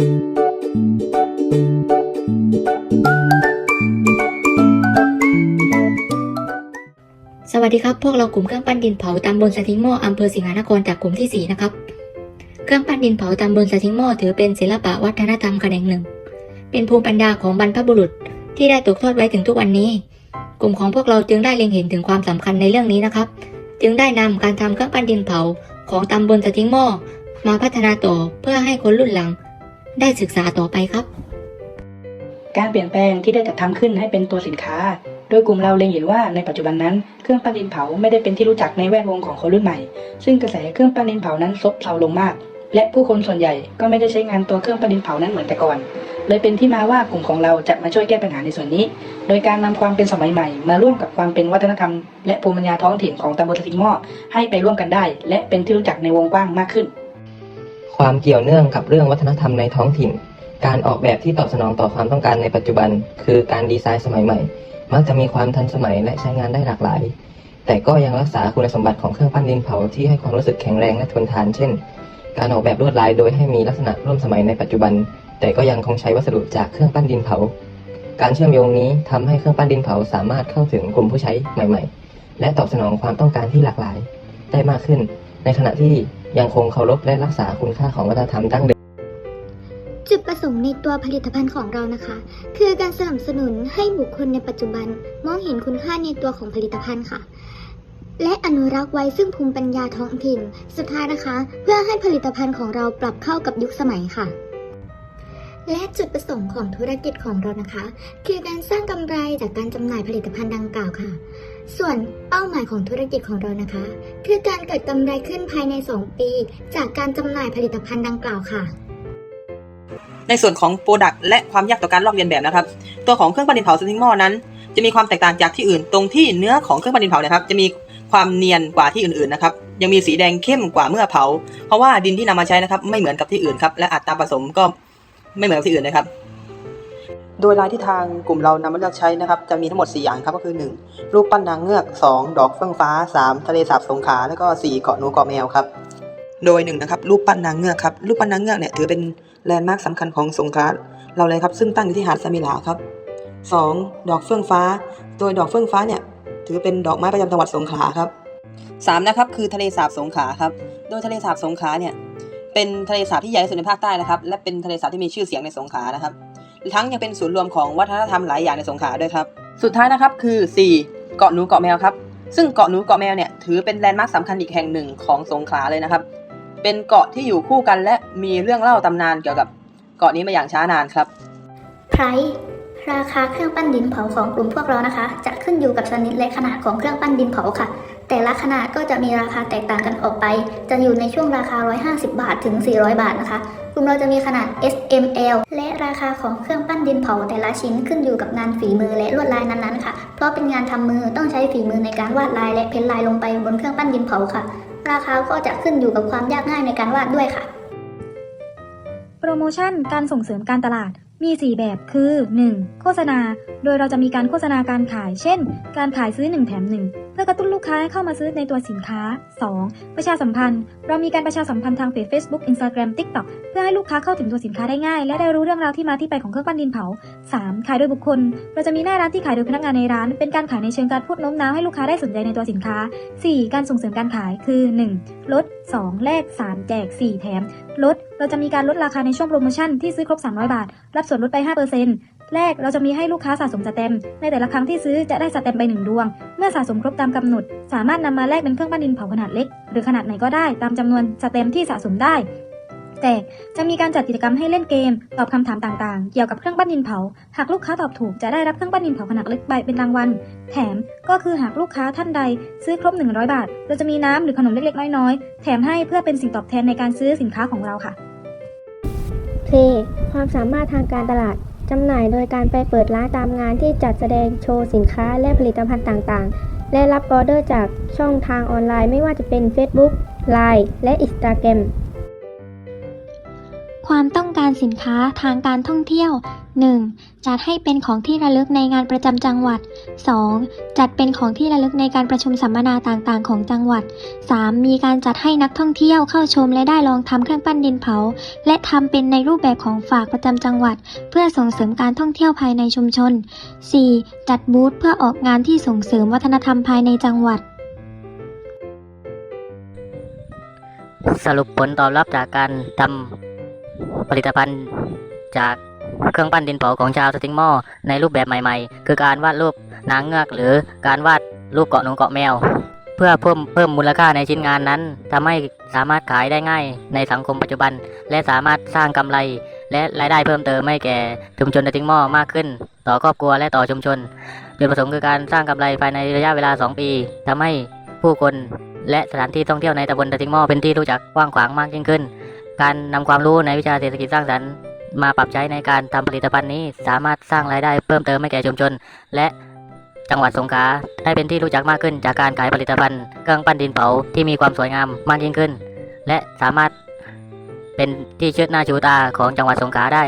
สวัสดีครับ พวกเรากลุ่มเครื่องปั้นดินเผาตำบลสะทิงหม้ออำเภอสิงหานครจากกลุ่มที่ 4 นะครับ เครื่องปั้นดินเผาตำบลสะทิงหม้อถือเป็นศิลปะวัฒนธรรมแขนงหนึ่ง เป็นภูมิปัญญาของบรรพบุรุษที่ได้ตกทอดไว้ถึงทุกวันนี้ กลุ่มของพวกเราจึงได้เล็งเห็นถึงความสำคัญในเรื่องนี้นะครับ จึงได้นำการทำเครื่องปั้นดินเผาของตำบลสะทิงหม้อมาพัฒนาต่อเพื่อให้คนรุ่นหลัง ได้ศึกษาต่อไปครับ การเปลี่ยนแปลงที่ได้จัดทำขึ้นให้เป็นตัวสินค้า โดยกลุ่มเราเล็งเห็นว่าในปัจจุบันนั้นเครื่องปั้นดินเผาไม่ได้เป็นที่รู้จักในแวดวงของคนรุ่นใหม่ ซึ่งกระแสเครื่องปั้นดินเผานั้นซบเซาลงมาก และผู้คนส่วนใหญ่ก็ไม่ได้ใช้งานตัวเครื่องปั้นดินเผานั้นเหมือนแต่ก่อน เลยเป็นที่มาว่ากลุ่มของเราจะมาช่วยแก้ปัญหาในส่วนนี้ โดยการนำความเป็นสมัยใหม่ มาร่วมกับความเป็นวัฒนธรรม และภูมิปัญญาท้องถิ่นของตำบลสิงหม้อให้ไปร่วมกันได้ และเป็นที่รู้จักในวงกว้างมากขึ้น ความเกี่ยวเนื่องกับเรื่องวัฒนธรรมในท้องถิ่น การออกแบบที่ตอบสนองต่อความต้องการในปัจจุบัน คือการดีไซน์สมัยใหม่ มักจะมีความทันสมัยและใช้งานได้หลากหลาย แต่ก็ยังรักษาคุณสมบัติของเครื่องปั้นดินเผาที่ให้ความรู้สึกแข็งแรงและทนทาน เช่น การออกแบบลวดลายโดยให้มีลักษณะร่วมสมัยในปัจจุบัน แต่ก็ยังคงใช้วัสดุจากเครื่องปั้นดินเผา การเชื่อมโยงนี้ทำให้เครื่องปั้นดินเผาสามารถเข้าถึงกลุ่มผู้ใช้ใหม่ ๆ และตอบสนองความต้องการที่หลากหลาย ได้มากขึ้น ในขณะที่ ยังคงเคารพและรักษาคุณค่าของวัฒนธรรมดั้งเดิมจุดประสงค์ในตัวผลิตภัณฑ์ของเรานะคะ คือการสนับสนุนให้บุคคลในปัจจุบันมองเห็นคุณค่าในตัวของผลิตภัณฑ์ค่ะ และอนุรักษ์ไว้ซึ่งภูมิปัญญาท้องถิ่น สุดท้ายนะคะ เพื่อให้ผลิตภัณฑ์ของเราปรับเข้ากับยุคสมัยค่ะ และจุดประสงค์ของธุรกิจของเรานะคะ คือการสร้างกำไรจากการจำหน่ายผลิตภัณฑ์ดังกล่าวค่ะ ส่วนเป้าหมายของธุรกิจของเรานะคะ คือการเกิดกำไรขึ้นภายใน 2 ปี จากการจำหน่ายผลิตภัณฑ์ดังกล่าวค่ะ ในส่วนของโปรดักต์และความยากต่อการลอกเลียนแบบนะครับ ตัวของเครื่องปั้นดินเผาสติงหม้อนั้น จะมีความแตกต่างจากที่อื่น ตรงที่เนื้อของเครื่องปั้นดินเผานะครับ จะมีความเนียนกว่าที่อื่นๆนะครับ ยังมีสีแดงเข้มกว่าเมื่อเผา เพราะว่าดินที่นำมาใช้นะครับ ไม่เหมือนกับที่อื่นครับ และอัตราผสมก็ไม่เหมือนกับที่อื่นนะครับ โดยลายที่ทางกลุ่มเรานำมาเลือกใช้นะครับ จะมีทั้งหมด 4 อย่างครับก็คือ 1. รูปปั้นนางเงือก 2. ดอกเฟื่องฟ้า 3. ทะเลสาบสงขลาแล้วก็ 4. เกาะนูเกาะแมวครับโดยหนึ่งนะครับรูปปั้นนางเงือกครับรูปปั้นนางเงือกเนี่ยถือเป็นแลนด์มาร์คสำคัญของสงขลาเราเลยครับซึ่งตั้งอยู่ที่หาดสมิลาครับ 2. ดอกเฟื่องฟ้า โดยดอกเฟื่องฟ้าเนี่ยถือเป็นดอกไม้ประจำจังหวัดสงขลาครับ 3. นะครับคือทะเลสาบสงขลาครับโดยทะเลสาบสงขลาเนี่ยเป็นทะเลสาบที่ใหญ่ที่สุดในภาคใต้นะครับ และเป็นทะเลสาบที่มีชื่อเสียงในสงขลานะครับ ทั้งยังเป็นศูนย์รวมของวัฒนธรรมหลายอย่างในสงขลาด้วยครับ สุดท้ายนะครับคือ 4. เกาะหนูเกาะแมวครับ ซึ่งเกาะหนูเกาะแมวเนี่ยถือเป็นแลนด์มาร์คสำคัญอีกแห่งหนึ่งของสงขลาเลยนะครับ เป็นเกาะที่อยู่คู่กันและมีเรื่องเล่าตำนานเกี่ยวกับเกาะนี้มาอย่างช้านานครับไพรราคาเครื่องปั้นดินเผาของกลุ่มพวกเรานะคะ จะขึ้นอยู่กับชนิดและขนาดของเครื่องปั้นดินเผาค่ะ แต่ละขนาดก็จะมีราคาแตกต่างกันออกไป จะอยู่ในช่วงราคา 150 บาทถึง 400 บาทนะคะ กลุ่มเราจะมีขนาด S M L และราคาของเครื่องปั้นดินเผาแต่ละชิ้นขึ้นอยู่กับงานฝีมือและลวดลายนั้นๆค่ะ เพราะเป็นงานทำมือต้องใช้ฝีมือในการวาดลายและเพ้นลายลงไปบนเครื่องปั้นดินเผาค่ะ ราคาก็จะขึ้นอยู่กับความยากง่ายในการวาดด้วยค่ะ โปรโมชั่นการส่งเสริมการตลาด มี 4 แบบคือ 1. โฆษณา โดยเราจะมีการโฆษณาการขาย เช่น การขายซื้อ 1 แถม 1 เพื่อกระตุ้นลูกค้าให้เข้ามาซื้อในตัวสินค้า 2. ประชาสัมพันธ์ เรามีการประชาสัมพันธ์ทางเพจ Facebook Instagram TikTok เพื่อให้ลูกค้าเข้าถึงตัวสินค้าได้ง่าย และได้รู้เรื่องราวที่มาที่ไปของเครื่องปั้นดินเผา 3. ขายโดยบุคคล เราจะมีหน้าร้านที่ขายโดยพนักงานในร้าน เป็นการขายในเชิงการพูดโน้มน้าวให้ลูกค้าได้สนใจในตัวสินค้า 4. การส่งเสริมการขายคือ 1. ลด 2. แลก 3. แจก 4 แถม ลด เราจะมีการลดราคาในช่วงโปรโมชั่นที่ซื้อครบ 300 บาท รับส่วนลดไป 5%แรกเราจะมีให้ลูกค้าสะสมสแตมในแต่ละครั้งที่ซื้อจะได้สแตมป์ไป 1 ดวง เมื่อสะสมครบตามกำหนด สามารถนำมาแลกเป็นเครื่องปั้นดินเผาขนาดเล็ก หรือขนาดไหนก็ได้ตามจำนวนสแตมที่สะสมได้ แต่จะมีการจัดกิจกรรมให้เล่นเกม ตอบคำถามต่างๆ เกี่ยวกับเครื่องปั้นดินเผา หากลูกค้าตอบถูกจะได้รับเครื่องปั้นดินเผาขนาดเล็กใบเป็นรางวัล แถมก็คือหากลูกค้าท่านใด ซื้อครบ 100 บาท เราจะมีน้ำหรือขนมเล็กๆ น้อยๆ แถมให้เพื่อเป็นสิ่งตอบแทนในการซื้อสินค้าของเราค่ะเพลความสามารถทางการตลาดจำหน่ายโดยการไปเปิดร้านตามงานที่จัดแสดงโชว์สินค้าและผลิตภัณฑ์ต่างๆ และรับออเดอร์จากช่องทางออนไลน์ไม่ว่าจะเป็น Facebook, Line และ Instagram ความต้องการสินค้าทางการท่องเที่ยว 1. จัดให้เป็นของที่ระลึกในงานประจำจังหวัด 2. จัดเป็นของที่ระลึกในการประชุมสัมมนาต่างๆ ของจังหวัด 3. มีการจัดให้นักท่องเที่ยวเข้าชมและได้ลองทำเครื่องปั้นดินเผา และทำเป็นในรูปแบบของฝากประจำจังหวัด เพื่อส่งเสริมการท่องเที่ยวภายในชุมชน 4. จัดบูธเพื่อออกงานที่ส่งเสริมวัฒนธรรมภายในจังหวัดสรุปผลตอบรับจากการทำ ผลิตภัณฑ์จากเครื่องปั้นดินเผาของชาวสติงมอในรูปแบบใหม่ๆ คือการวาดรูปนางเงือก หรือการวาดรูปเกาะนงเกาะแมว เพื่อเพิ่มเพิ่มมูลค่าในชิ้นงานนั้นทำให้สามารถขายได้ง่ายในสังคมปัจจุบัน และสามารถสร้างกำไร และรายได้เพิ่มเติมให้แก่ชุมชนสติงมอมากขึ้น ต่อครอบครัวและต่อชุมชนจุดประสงค์คือการสร้างกำไรภายในระยะเวลา 2 ปีทำให้ผู้คนและสถานที่ท่องเที่ยวในตำบลตะทิงหม้อเป็นที่รู้จักกว้างขวางมากยิ่งขึ้น การนำความรู้ในวิชาเศรษฐกิจสร้างสรรค์มาปรับใช้ในการทำผลิตภัณฑ์นี้ สามารถสร้างรายได้เพิ่มเติมให้แก่ชุมชน และจังหวัดสงขลาได้เป็นที่รู้จักมากขึ้นจากการขายผลิตภัณฑ์เครื่องปั้นดินเผาที่มีความสวยงามมากยิ่งขึ้น และสามารถเป็นที่เชิดหน้าชูตาของจังหวัดสงขลาได้